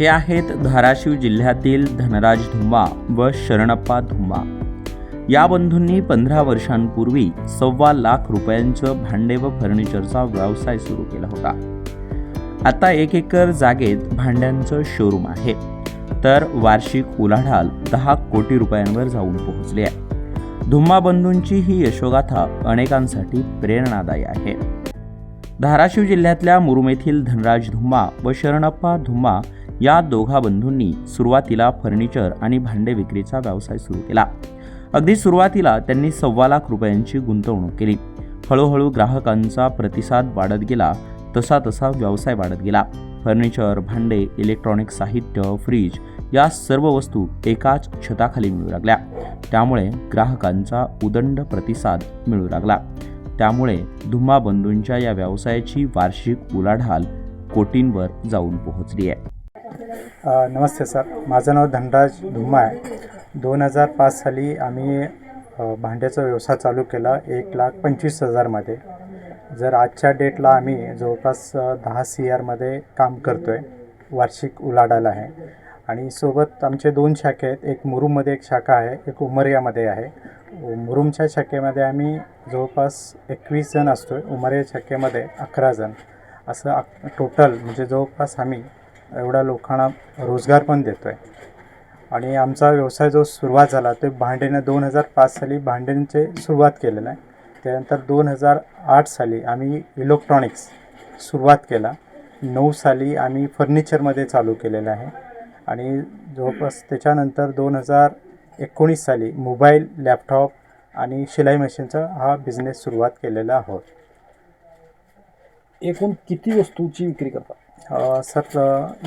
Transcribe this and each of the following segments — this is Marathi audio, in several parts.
हे आहेत धाराशिव जिल्ह्यातील धनराज धुम्मा व शरणप्पा धुम्मा. या बंधूंनी पंधरा वर्षांपूर्वी सव्वा लाख रुपयांचं भांडे व फर्निचरचा व्यवसाय सुरू केला होता. आता एक एकर जागेत भांड्यांचं शोरूम आहे. तर वार्षिक उलाढाल दहा कोटी रुपयांवर जाऊन पोहोचली आहे. धुम्मा बंधूंची ही यशोगाथा अनेकांसाठी प्रेरणादायी आहे. धाराशिव जिल्ह्यातल्या मुरुम येथील धनराज धुम्मा व शरणप्पा धुम्मा या दोघा बंधूंनी सुरुवातीला फर्निचर आणि भांडे विक्रीचा व्यवसाय सुरू केला. अगदी सुरुवातीला त्यांनी सव्वा लाख रुपयांची गुंतवणूक केली. हळूहळू ग्राहकांचा प्रतिसाद वाढत गेला तसा तसा व्यवसाय वाढत गेला. फर्निचर भांडे इलेक्ट्रॉनिक साहित्य फ्रीज या सर्व वस्तू एकाच छताखाली मिळू लागल्या. त्यामुळे ग्राहकांचा उदंड प्रतिसाद मिळू लागला. त्यामुळे धुम्मा बंधूंच्या या व्यवसायाची वार्षिक उलाढाल कोटींवर जाऊन पोहोचली आहे नमस्ते सर. माझं नाव धनराज धुम्मा आहे दोन हजार पाच साली आम्ही भांड्याचा व्यवसाय चालू केला एक लाख पंचवीस हजारमध्ये जर आजच्या डेटला आम्ही जवळपास दहा सी आरमध्ये काम करतो आहे वार्षिक उलाढाल आहे. आणि सोबत आमचे दोन शाखे आहेत. एक मुरुममध्ये एक शाखा आहे एक उमरियामध्ये आहे. मुरुमच्या शाखेमध्ये आम्ही जवळपास एकवीस जण असतो आहे उमरिया शाखेमध्ये अकरा जण. असं अक टोटल म्हणजे जवळपास आम्ही एवढ्या लोकांना रोजगार पण देतो आहे आणि आमचा व्यवसाय जो सुरुवात झाला ते भांड्यानं दोन हजार पाच साली भांड्यांचे सुरुवात केलेलं आहे. त्यानंतर दोन हजार आठ साली आम्ही इलेक्ट्रॉनिक्स सुरुवात केला. नऊ साली आम्ही फर्निचरमध्ये चालू केलेलं आहे. आणि जवळपास त्याच्यानंतर दोन हजार एकोणीस साली मोबाईल लॅपटॉप आणि शिलाई मशीनचा हा बिझनेस सुरुवात केलेला आहोत. एकूण किती वस्तूची विक्री करतात सर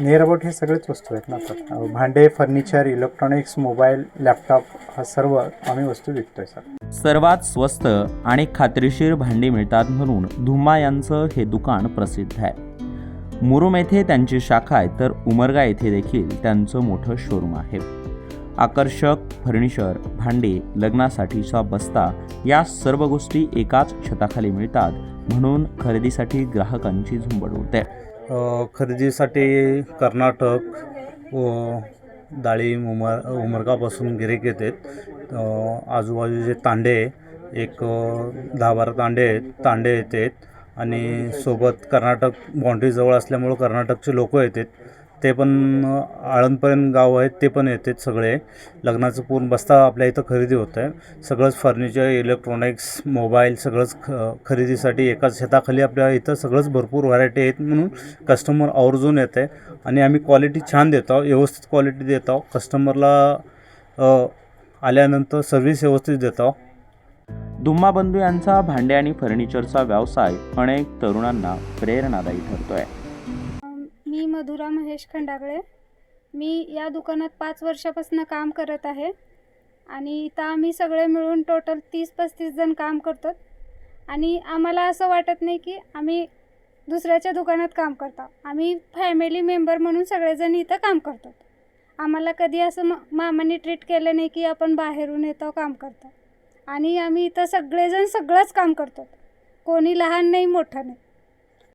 नियर अबाउट हे सगळेच वस्तू आहेत ना सर? भांडे फर्निचर इलेक्ट्रॉनिक्स मोबाईल लॅपटॉप हा सर्व आम्ही वस्तू विकतोय सर. सर्वात स्वस्त आणि खात्रीशीर भांडी मिळतात म्हणून धुम्मा यांचं हे दुकान प्रसिद्ध आहे. मुरुम येथे त्यांची शाखा आहे तर उमरगा येथे देखील त्यांचं मोठं शोरूम आहे. आकर्षक फर्निचर भांडे लग्नासाठीचा बस्ता या सर्व गोष्टी एकाच छताखाली मिळतात म्हणून खरेदीसाठी ग्राहकांची झुंबड उडते. खरेदीसाठी कर्नाटक व डाळिंब उमर उमरगापासून गिरेक येतात आजूबाजूचे तांडे एक दहा बारा तांडे आहेत तांडे येतात. आणि सोबत कर्नाटक बाँड्रीजवळ असल्यामुळं कर्नाटकचे लोक येतात. ते पण आळंदपर्यंत गाव आहेत ते पण येतात सगळे. लग्नाचं पूर्ण बस्ता आपल्या इथं खरेदी होतं आहे सगळंच फर्निचर इलेक्ट्रॉनिक्स मोबाईल सगळंच ख खरेदीसाठी एकाच शेताखाली आपल्या इथं सगळंच भरपूर व्हरायटी आहेत म्हणून कस्टमर आवर्जून येत आहे आणि आम्ही क्वालिटी छान देतो व्यवस्थित क्वालिटी देतो कस्टमरला आल्यानंतर सर्व्हिस व्यवस्थित देतो दुम्मा बंधू यांचा भांडे आणि फर्निचरचा व्यवसाय अनेक तरुणांना प्रेरणादायी ठरतो आहे मधुरा महेश खंडागळे. मी या दुकानात पाच वर्षापासून काम करत आहे आणि इथं आम्ही सगळे मिळून टोटल तीस पस्तीस जण काम करतो. आणि आम्हाला असं वाटत नाही की आम्ही दुसऱ्याच्या दुकानात काम करतो. आम्ही फॅमिली मेंबर म्हणून सगळेजण इथं काम करतो. आम्हाला कधी असं मा मामाने ट्रीट केलं नाही की आपण बाहेरून येतो काम करतो. आणि आम्ही इथं सगळेजण सगळंच काम करतो. कोणी लहान नाही मोठं नाही.